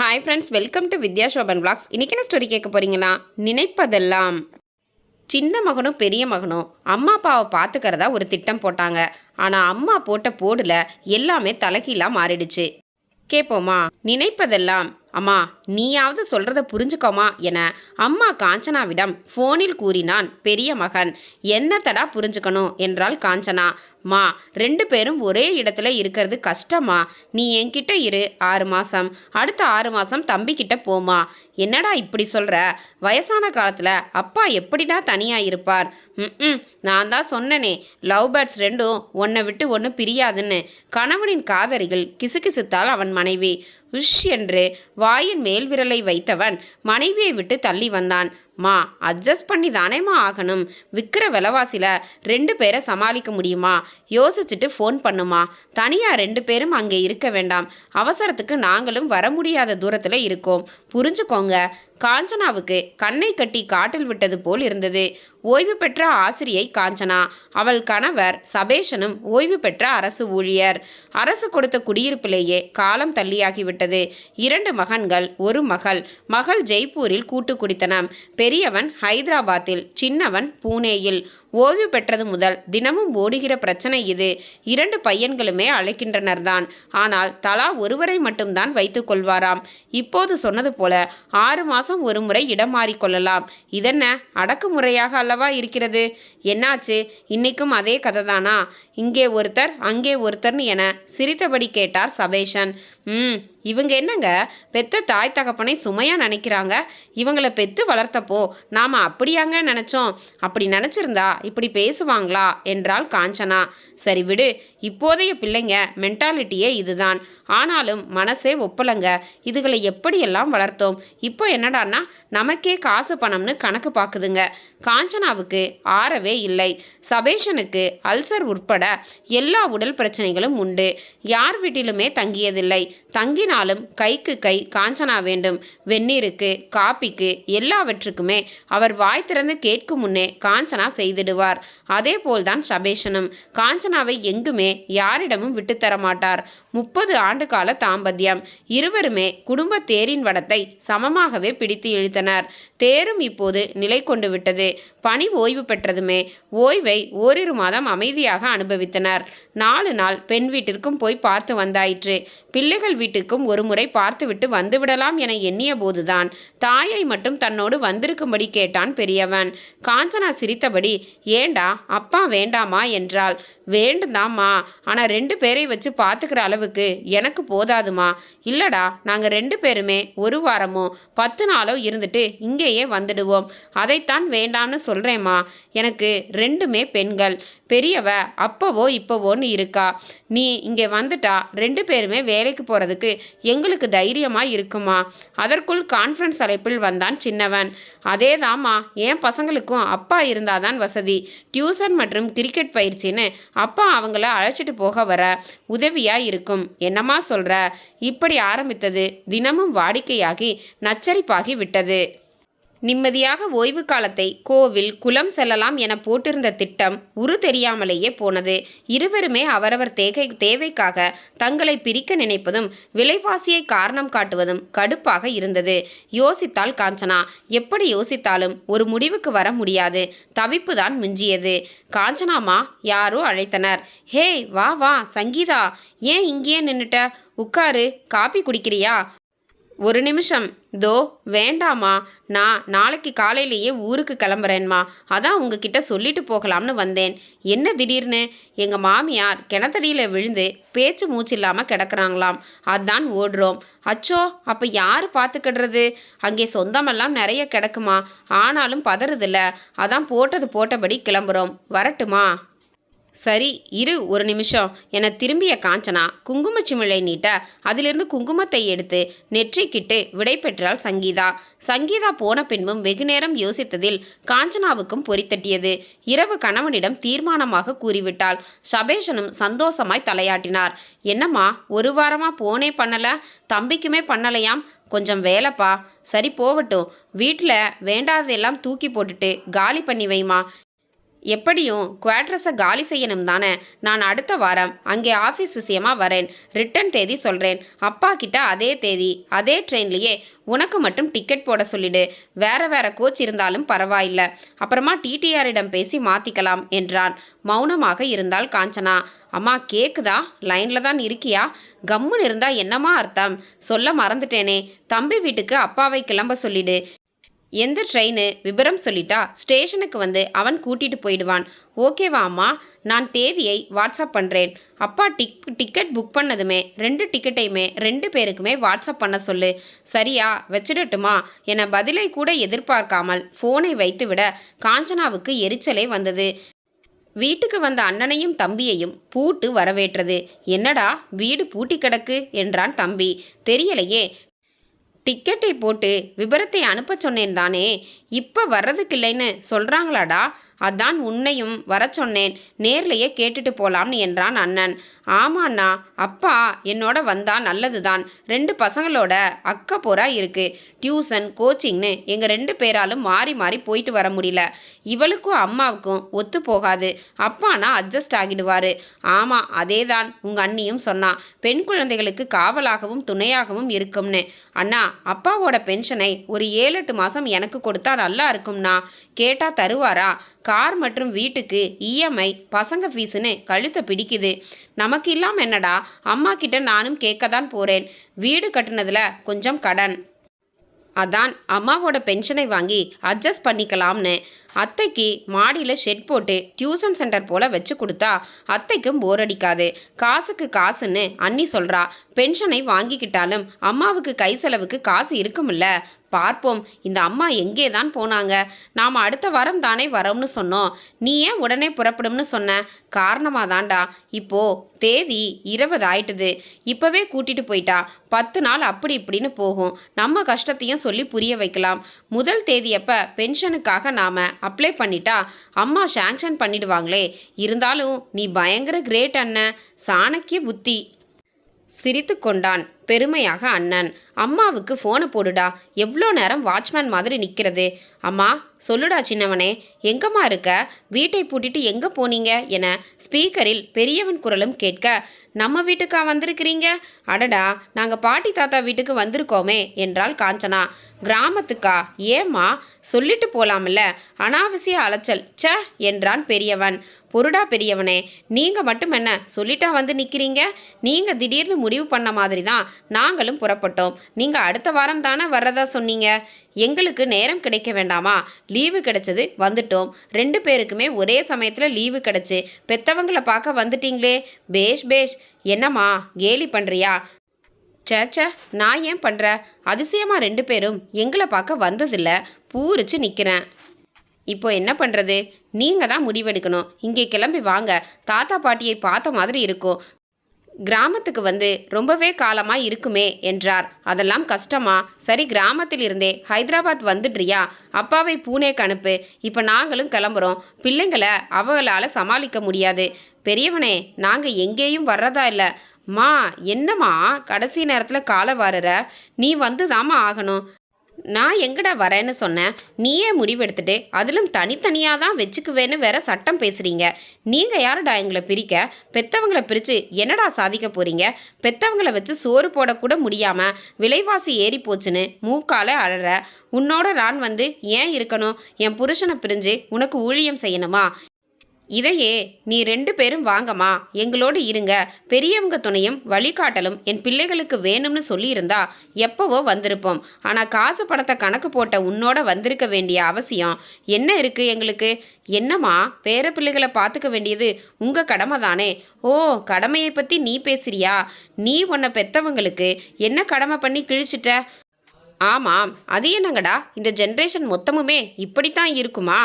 Hi friends welcome to Vidya Shoban blogs இன்றைக்கி என்ன story கேட்க போகிறீங்கன்னா நினைப்பதெல்லாம். சின்ன மகனும் பெரிய மகனும் அம்மா அப்பாவை பார்த்துக்கிறதா ஒரு திட்டம் போட்டாங்க. ஆனால் அம்மா போட்ட போடில் எல்லாமே தலைக்கீழாக மாறிடுச்சு. கேட்போமா நினைப்பதெல்லாம். அம்மா நீயாவது சொல்றத புரிஞ்சுக்கோமா என அம்மா காஞ்சனாவிடம் ஃபோனில் கூறினான் பெரிய மகன் என்னத்தடா புரிஞ்சுக்கணும்? என்றாள் காஞ்சனா. மா ரெண்டு பேரும் ஒரே இடத்துல இருக்கிறது கஷ்டமா? நீ என்கிட்ட இரு ஆறு மாசம். அடுத்த ஆறு மாசம் தம்பிக்கிட்ட போமா? என்னடா இப்படி சொல்ற? வயசான காலத்துல அப்பா எப்படிடா தனியா இருப்பார்? ம் நான் தான் சொன்னனே. லவ் பேர்ட்ஸ் ரெண்டும் ஒன்றை விட்டு ஒன்று பிரியாதுன்னு. கணவனின் காதரிகள் கிசுகிசுத்தால் அவன் மனைவி. உஷ் என்று வாயின் மேல் விரலை வைத்தவன் மனைவியை விட்டு தள்ளி வந்தான். மா அட்ஜஸ்ட் பண்ணி தானேம்மா ஆகணும். விற்கிற விலைவாசியில் ரெண்டு பேரை சமாளிக்க முடியுமா? யோசிச்சுட்டு ஃபோன் பண்ணுமா. தனியாக ரெண்டு பேரும் அங்கே இருக்க வேண்டாம். அவசரத்துக்கு நாங்களும் வர முடியாத தூரத்தில் இருக்கோம். புரிஞ்சுக்கோங்க. காஞ்சனாவுக்கு கண்ணை கட்டி காட்டில் விட்டது போல் இருந்தது. ஓய்வு பெற்ற ஆசிரியை காஞ்சனா. அவள் கணவர் சபேஷனும் ஓய்வு பெற்ற அரசு ஊழியர். அரசு கொடுத்த குடியிருப்பிலேயே காலம் தள்ளியாகிவிட்டது. இரண்டு மகன்கள் ஒரு மகள். மகள் ஜெய்ப்பூரில் கூட்டு குடித்தனம். பெரியவன் ஹைதராபாத்தில் சின்னவன் பூனேயில். ஓய்வு பெற்றது முதல் தினமும் ஓடுகிற பிரச்சனை இது. இரண்டு பையன்களுமே அழைக்கின்றனர் தான் ஆனால் தலா ஒருவரை மட்டும்தான் வைத்துக் கொள்வாராம். இப்போது சொன்னது போல ஆறு மாதம் ஒரு முறை இடம் மாறிக்கொள்ளலாம் இதென்ன? அடக்குமுறையாக அல்லவா இருக்கிறது? என்னாச்சு? இன்னைக்கும் அதே கதை தானா இங்கே ஒருத்தர் அங்கே ஒருத்தர்னு என சிரித்தபடி கேட்டார் சபேஷன். ம் இவங்க என்னங்க? பெத்த தாய் தகப்பனை சுமையா நினைக்கிறாங்க? இவங்களை பெத்து வளர்த்தப்போ நாம அப்படியாங்க நினைச்சோம். அப்படி நினைச்சிருந்தா இப்படி பேசுவாங்களா? என்றாள் காஞ்சனா. சரி விடு இப்போதைய பிள்ளைங்க மென்டாலிட்டியே இதுதான். ஆனாலும் மனசே ஒப்பலைங்க. இதுகளை எப்படியெல்லாம் வளர்த்தோம்? இப்போ என்னடான்னா நமக்கே காசு பணம்னு கணக்கு பார்க்குதுங்க காஞ்சனாவுக்கு ஆறவே இல்லை. சபேஷனுக்கு அல்சர் உட்பட எல்லா உடல் பிரச்சனைகளும் உண்டு. யார் வீட்டிலுமே தங்கியதில்லை. தங்கினாலும் கைக்கு கை காஞ்சனா வேண்டும். வெந்நீருக்கு காப்பிக்கு எல்லாவற்றுக்குமே அவர் வாய் திறந்து கேட்கும் முன்னே காஞ்சனா செய்திடுவார். அதே போல்தான் சபேஷனும். காஞ்சனாவை எங்குமே யாரிடமும் விட்டுத்தர மாட்டார் முப்பது ஆண்டு கால தாம்பத்தியம். இருவருமே குடும்ப தேரின் வடத்தை சமமாகவே பிடித்து இழுத்தனர். தேரும் இப்போது நிலை கொண்டு விட்டது. பணி ஓய்வு பெற்றதுமே ஓய்வை ஓரிரு மாதம் அமைதியாக அனுபவித்தனர். நாலு நாள் பெண் வீட்டிற்கும் போய் பார்த்து வந்தாயிற்று. பிள்ளைகள் வீட்டுக்கும் ஒருமுறை பார்த்துவிட்டு வந்துவிடலாம் என எண்ணிய போதுதான். தாயை மட்டும் தன்னோடு வந்திருக்கும்படி கேட்டான் பெரியவன். காஞ்சனா சிரித்தபடி ஏண்டா அப்பா வேண்டாமா என்றாள். வேண்டுதாம்மா ஆனால் ரெண்டு பேரை வச்சு பார்த்துக்கிற அளவுக்கு எனக்கு போதாதுமா. இல்லடா நாங்கள் ரெண்டு பேருமே ஒரு வாரமோ பத்து நாளோ இருந்துட்டு இங்கேயே வந்துடுவோம். அதைத்தான் வேண்டாம்னு சொல்கிறேம்மா எனக்கு ரெண்டுமே பெண்கள். பெரியவ அப்பவோ இப்போவோன்னு இருக்கா. நீ இங்கே வந்துட்டா ரெண்டு பேருமே வேலைக்கு போகிறதுக்கு எங்களுக்கு தைரியமாக இருக்குமா. அதற்குள் கான்ஃபரன்ஸ் அழைப்பில் வந்தான் சின்னவன். அதேதாம்மா என் பசங்களுக்கும் அப்பா இருந்தாதான் வசதி. டியூஷன் மற்றும் கிரிக்கெட் பயிற்சின்னு அப்பா அவங்கள அழைச்சிட்டு போக வர உதவியாக இருக்கும். என்னம்மா சொல்கிற இப்படி ஆரம்பித்தது தினமும் வாடிக்கையாகி நச்சரிப்பாகி விட்டது. நிம்மதியாக ஓய்வு காலத்தை கோவில் குளம் செல்லலாம் என போட்டிருந்த திட்டம் உரு தெரியாமலேயே போனது. இருவருமே அவரவர் தேகை தேவைக்காக தங்களை பிரிக்க நினைப்பதும் விலைவாசியை காரணம் காட்டுவதும் கடுப்பாக இருந்தது. யோசித்தால் காஞ்சனா எப்படி யோசித்தாலும் ஒரு முடிவுக்கு வர முடியாது. தவிப்புதான் மிஞ்சியது. காஞ்சனாமா யாரோ அழைத்தனர். ஹே வா வா சங்கீதா ஏன் இங்கேயே நின்னுட்ட? உட்காரு காப்பி குடிக்கிறியா? ஒரு நிமிஷம். தோ வேண்டாமா நான் நாளைக்கு காலையிலேயே ஊருக்கு கிளம்புறேன்மா. அதான் உங்ககிட்ட சொல்லிட்டு போகலாம்னு வந்தேன். என்ன திடீர்னு? எங்கள் மாமியார் கிணத்தடியில் விழுந்து பேச்சு மூச்சு இல்லாமல் கிடக்குறாங்களாம். அதான் ஓடுறோம். அச்சோ அப்போ யார் பார்த்துக்கிடுறது அங்கே சொந்தமெல்லாம் நிறைய கிடக்குமா? ஆனாலும் பதறதில்ல. அதான் போட்டது போட்டபடி கிளம்புறோம். வரட்டுமா? சரி இரு ஒரு நிமிஷம். என திரும்பிய காஞ்சனா குங்கும சிமிழை நீட்ட அதிலிருந்து குங்குமத்தை எடுத்து நெற்றிக்கிட்டு விடை பெற்றாள் சங்கீதா. சங்கீதா போன பின்பும் வெகுநேரம் யோசித்ததில் காஞ்சனாவுக்கும் பொறித்தட்டியது இரவு கணவனிடம் தீர்மானமாக கூறிவிட்டாள். சபேஷனும் சந்தோஷமாய் தலையாட்டினார். என்னம்மா ஒரு வாரமா போனே பண்ணல? தம்பிக்குமே பண்ணலையாம்? கொஞ்சம் வேலைப்பா. சரி போகட்டும். வீட்டில் வேண்டாததெல்லாம் தூக்கி போட்டுட்டு காலி பண்ணி வைமா. எப்படியும் குவாட்ரஸை காலி செய்யணும் தானே? நான் அடுத்த வாரம் அங்கே ஆஃபீஸ் விஷயமா வரேன். ரிட்டர்ன் தேதி சொல்கிறேன் அப்பா கிட்ட அதே தேதி அதே ட்ரெயின்லேயே உனக்கு மட்டும் டிக்கெட் போட சொல்லிடு. வேற வேற கோச் இருந்தாலும் பரவாயில்ல. அப்புறமா டிடிஆரிடம் பேசி மாற்றிக்கலாம் என்றான். மௌனமாக இருந்தால் காஞ்சனா. அம்மா கேக்குதா? லைனில் தான் இருக்கியா? கம்முன்னு இருந்தா என்னமா அர்த்தம்? சொல்ல மறந்துட்டேனே. தம்பி வீட்டுக்கு அப்பாவை கிளம்ப சொல்லிடு. எந்த ட்ரெயின் விபரம் சொல்லிட்டா ஸ்டேஷனுக்கு வந்து அவன் கூட்டிட்டு போயிடுவான். ஓகேவா அம்மா? நான் தேதியை வாட்ஸ்அப் பண்ணுறேன் அப்பா டிக் டிக்கெட் புக் பண்ணதுமே ரெண்டு டிக்கெட்டையுமே ரெண்டு பேருக்குமே வாட்ஸ்அப் பண்ண சொல்லு. சரியா? வச்சிடட்டுமா? என பதிலை கூட எதிர்பார்க்காமல் ஃபோனை வைத்துவிட காஞ்சனாவுக்கு எரிச்சலே வந்தது. வீட்டுக்கு வந்த அண்ணனையும் தம்பியையும் பூட்டு வரவேற்றது. என்னடா வீடு பூட்டி கிடக்கு? என்றான் தம்பி. தெரியலையே டிக்கெட்டை போட்டு விபரத்தை அனுப்ப சொன்னேன் தானே இப்போ வர்றதுக்கு இல்லைன்னு சொல்கிறாங்களாடா அதான் உன்னையும் வர சொன்னேன். நேர்லையே கேட்டுட்டு போலாம்னு என்றான் அண்ணன். ஆமாண்ணா அப்பா என்னோட வந்தா நல்லதுதான். ரெண்டு பசங்களோட அக்க போரா இருக்கு. டியூசன் கோச்சிங்னு எங்கள் ரெண்டு பேராலும் மாறி மாறி போயிட்டு வர முடியல. இவளுக்கும் அம்மாவுக்கும் ஒத்து போகாது. அப்பானா அட்ஜஸ்ட் ஆகிடுவாரு. ஆமாம் அதேதான் உங்க உங்கள் அண்ணியும் சொன்னா. பெண் குழந்தைகளுக்கு காவலாகவும் துணையாகவும் இருக்கும்னு. அண்ணா அப்பாவோட பென்ஷனை ஒரு ஏழு எட்டு மாதம் எனக்கு கொடுத்தா நல்லா இருக்கும்னா? கேட்டா தருவாரா? கார் மற்றும் வீட்டுக்கு இஎம்ஐ பசங்க ஃபீஸுன்னு கழுத்தை பிடிக்குது. நமக்கு இல்லாமல் என்னடா? அம்மா கிட்ட நானும் கேட்க தான் போகிறேன் வீடு கட்டுனதுல கொஞ்சம் கடன். அதான் அம்மாவோட பென்ஷனை வாங்கி அட்ஜஸ்ட் பண்ணிக்கலாம்னு. அத்தைக்கு மாடியில் ஷெட் போட்டு டியூஷன் சென்டர் போல் வச்சு கொடுத்தா அத்தைக்கும் போர் அடிக்காது. காசுக்கு காசுன்னு அண்ணி சொல்கிறா பென்ஷனை வாங்கிக்கிட்டாலும் அம்மாவுக்கு கை செலவுக்கு காசு இருக்கும்ல பார்ப்போம் இந்த அம்மா எங்கே தான் போனாங்க? நாம் அடுத்த வாரம் தானே வரோம்னு சொன்னோம். நீ ஏன் உடனே புறப்படும்னு சொன்ன? காரணமாக தாண்டா இப்போ தேதி இருபது ஆயிட்டுது. இப்போவே கூட்டிட்டு போயிட்டா. பத்து நாள் அப்படி இப்படின்னு போகும். நம்ம கஷ்டத்தையும் சொல்லி புரிய வைக்கலாம். முதல் தேதியப்ப பென்ஷனுக்காக நாம் அப்ளை பண்ணிட்டா அம்மா சாங்ஷன் பண்ணிடுவாங்களே. இருந்தாலும் நீ பயங்கர கிரேட் அண்ணன் சாணக்கிய புத்தி. சிரித்து கொண்டான். பெருமையாக அண்ணன். அம்மாவுக்கு ஃபோனை போடுடா. எவ்வளோ நேரம் வாட்ச்மேன் மாதிரி நிற்கிறது அம்மா சொல்லுடா சின்னவனே. எங்கம்மா இருக்க? வீட்டை பூட்டிட்டு எங்கே போனீங்க? என ஸ்பீக்கரில் பெரியவன் குரலும் கேட்க நம்ம வீட்டுக்கா வந்திருக்கிறீங்க? அடடா நாங்கள் பாட்டி தாத்தா வீட்டுக்கு வந்திருக்கோமே என்றாள் காஞ்சனா. கிராமத்துக்கா? ஏம்மா சொல்லிட்டு போலாம்ல அனாவசிய அலைச்சல். ச்ச என்றான் பெரியவன். பொருடா பெரியவனே நீங்கள் மட்டும் என்ன சொல்லிட்டா வந்து நிற்கிறீங்க நீங்கள் திடீர்னு முடிவு பண்ண மாதிரி தான் நாங்களும் புறப்பட்டோம். நீங்க அடுத்த வாரம் தானே வர்றதா சொன்னீங்க? எங்களுக்கு நேரம் கிடைக்க வேண்டாமா? லீவு கிடைச்சது வந்துட்டோம். ரெண்டு பேருக்குமே ஒரே சமயத்தில் லீவு கிடைச்சு. பெத்தவங்களை பார்க்க வந்துட்டீங்களே? பேஷ் பேஷ். என்னம்மா கேலி பண்ணுறியா சேச்ச நான் ஏன் பண்ணுற அதிசயமாக ரெண்டு பேரும் எங்களை பார்க்க வந்ததில்ல. பூரிச்சு நிற்கிறேன் இப்போ என்ன பண்ணுறது நீங்கள் தான் முடிவெடுக்கணும். இங்கே கிளம்பி வாங்க. தாத்தா பாட்டியை பார்த்த மாதிரி இருக்கும். கிராமத்துக்கு வந்து ரொம்பவே காலமாக இருக்குமே என்றார். அதெல்லாம் கஷ்டமா? சரி கிராமத்தில் இருந்தே ஹைதராபாத் வந்துடுறியா? அப்பாவை பூனேக்கு அனுப்பு. இப்போ நாங்களும் கிளம்புறோம். பிள்ளைங்களை அவங்களால சமாளிக்க முடியாது. பெரியவனே நாங்கள் எங்கேயும் வர்றதா இல்லை. மா என்னம்மா? கடைசி நேரத்தில் காலை வாருற. நீ வந்து ஆகணும். நான் எங்கடா வரேன்னு சொன்னேன் நீயே முடிவெடுத்துட்டு அதிலும் தனித்தனியாக தான் வச்சுக்குவேன்னு வேற சட்டம் பேசுறீங்க. நீங்கள் யாருடா எங்களை பிரிக்க? பெத்தவங்களை பிரித்து என்னடா சாதிக்க போறீங்க? பெத்தவங்களை வச்சு சோறு போடக்கூட முடியாமல் விலைவாசி ஏறி போச்சுன்னு மூக்கால அழற. உன்னோட நான் வந்து ஏன் இருக்கணும்? என் புருஷனை பிரிஞ்சு உனக்கு ஊழியம் செய்யணுமா? இதையே நீ ரெண்டு பேரும் வாங்கம்மா. எங்களோடு இருங்க. பெரியவங்க துணையும் வழிகாட்டலும் என் பிள்ளைகளுக்கு வேணும்னு சொல்லியிருந்தா எப்பவோ வந்திருப்போம். ஆனால் காசு பணத்தை கணக்கு போட்ட உன்னோட வந்திருக்க வேண்டிய அவசியம் என்ன இருக்கு எங்களுக்கு? என்னம்மா பேர பிள்ளைகளை பார்த்துக்க வேண்டியது உங்கள் கடமை தானே ஓ கடமையை பற்றி நீ பேசுறியா? நீ உன்னை பெத்தவங்களுக்கு என்ன கடமை பண்ணி கிழிச்சிட்ட? ஆமாம் அது என்னங்கடா? இந்த ஜென்ரேஷன் மொத்தமுமே இப்படித்தான் இருக்குமா?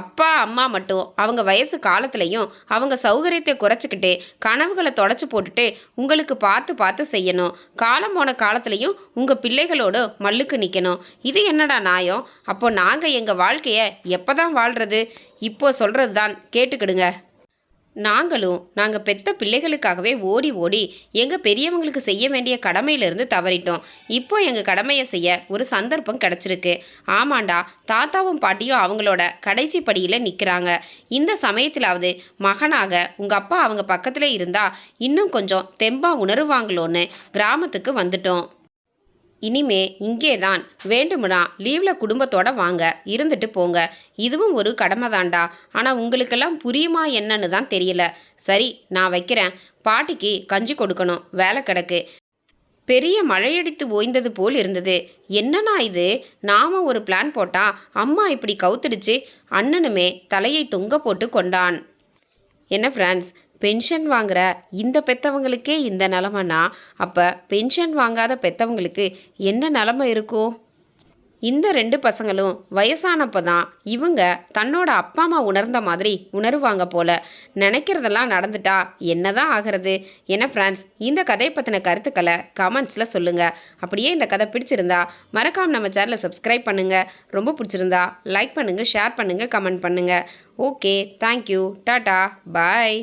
அப்பா அம்மா மட்டும் அவங்க வயசு காலத்துலையும் அவங்க சௌகரியத்தை குறைச்சிக்கிட்டு கனவுகளை தொடச்சி போட்டுட்டு உங்களுக்கு பார்த்து பார்த்து செய்யணும். காலம் போன காலத்துலையும் உங்கள் பிள்ளைகளோடு மல்லுக்கு நிற்கணும் இது என்னடா நாயம்? அப்போ நாங்கள் எங்கள் வாழ்க்கையை எப்போ தான் வாழ்கிறது இப்போ சொல்கிறது தான் கேட்டுக்கிடுங்க. நாங்களும் நாங்கள் பெத்த பிள்ளைகளுக்காகவே ஓடி ஓடி எங்கள் பெரியவங்களுக்கு செய்ய வேண்டிய கடமையிலிருந்து தவறிட்டோம். இப்போ எங்கள் கடமையை செய்ய ஒரு சந்தர்ப்பம் கிடச்சிருக்கு. ஆமாண்டா தாத்தாவும் பாட்டியும் அவங்களோட கடைசி படியில் நிற்கிறாங்க இந்த சமயத்திலாவது மகனாக உங்கள் அப்பா அவங்க பக்கத்தில் இருந்தால் இன்னும் கொஞ்சம் தெம்பா உணருவாங்களோன்னு கிராமத்துக்கு வந்துட்டோம். இனிமே இங்கே தான். வேண்டுமுனா லீவில் குடும்பத்தோட வாங்க. இருந்துட்டு போங்க. இதுவும் ஒரு கடமை தான்டா. ஆனால் உங்களுக்கெல்லாம் புரியுமா என்னன்னு தான் தெரியல. சரி நான் வைக்கிறேன். பாட்டிக்கு கஞ்சி கொடுக்கணும். வேலை கிடக்கு. பெரிய மழையடித்து ஓய்ந்தது போல் இருந்தது. என்னண்ணா இது? நாம ஒரு பிளான் போட்டா அம்மா இப்படி கவுத்துடுச்சு. அண்ணனுமே தலையை தொங்க போட்டு கொண்டான். என்ன ஃப்ரெண்ட்ஸ் பென்ஷன் வாங்குற இந்த பெத்தவங்களுக்கே இந்த நிலமைனா அப்போ பென்ஷன் வாங்காத பெத்தவங்களுக்கு என்ன நிலமை இருக்கும்? இந்த ரெண்டு பசங்களும் வயசானப்போ தான் இவங்க தன்னோட அப்பா அம்மா உணர்ந்த மாதிரி உணருவாங்க போல. நினைக்கிறதெல்லாம் நடந்துட்டா என்னதான் ஆகிறது? என்ன ஃப்ரெண்ட்ஸ் இந்த கதையை பற்றின கருத்துக்களை கமெண்ட்ஸில் சொல்லுங்கள் அப்படியே இந்த கதை பிடிச்சிருந்தா மறக்காம நம்ம சேனலை சப்ஸ்கிரைப் பண்ணுங்கள் ரொம்ப பிடிச்சிருந்தா லைக் பண்ணுங்கள் ஷேர் பண்ணுங்கள் கமெண்ட் பண்ணுங்கள் ஓகே தேங்க்யூ டாட்டா பாய்